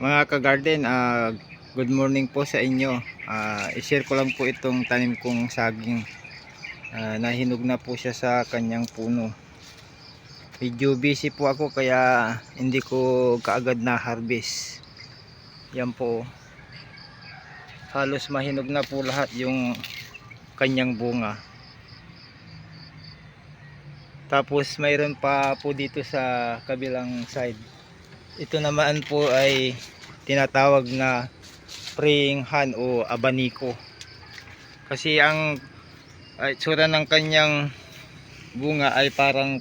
Mga ka-garden, ah, good morning po sa inyo. Ah, i-share ko lang po itong tanim kong saging. Ah, nahinog na po siya sa kanyang puno. Medyo busy po ako kaya hindi ko kaagad na harvest. Yan po. Halos mahinog na po lahat yung kanyang bunga. Tapos mayroon pa po dito sa kabilang side. Ito naman po ay tinatawag na praying hand o abaniko. Kasi ang ay, tsura ng kanyang bunga ay parang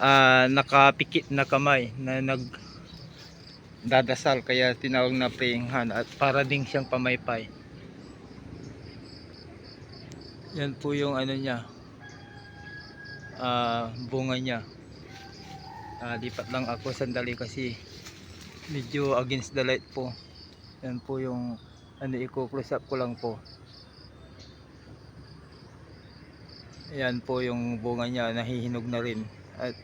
ah, nakapikit na kamay na nag dadasal kaya tinawag na praying hand at para ding siyang pamaypay. Yan po yung ano niya ah, bunga niya. Ah, lipat lang ako sandali kasi medyo against the light po. Yan po yung ano i-close up ko lang po. Yan po yung bunga niya nahihinog na rin. At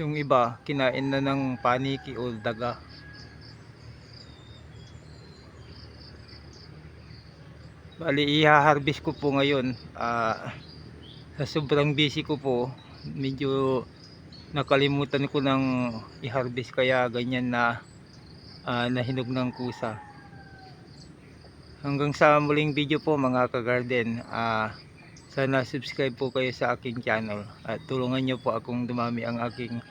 yung iba kinain na ng paniki o daga. Bali i-harvest ko po ngayon. Ah, sa sobrang busy ko po, medyo nakalimutan ko ng i-harvest kaya ganyan na ah, nahinog ng kusa. Hanggang sa muling video po mga ka-garden, ah, sana subscribe po kayo sa aking channel at tulungan nyo po akong dumami ang aking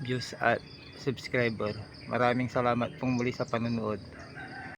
views at subscriber. Maraming salamat pong muli sa panonood.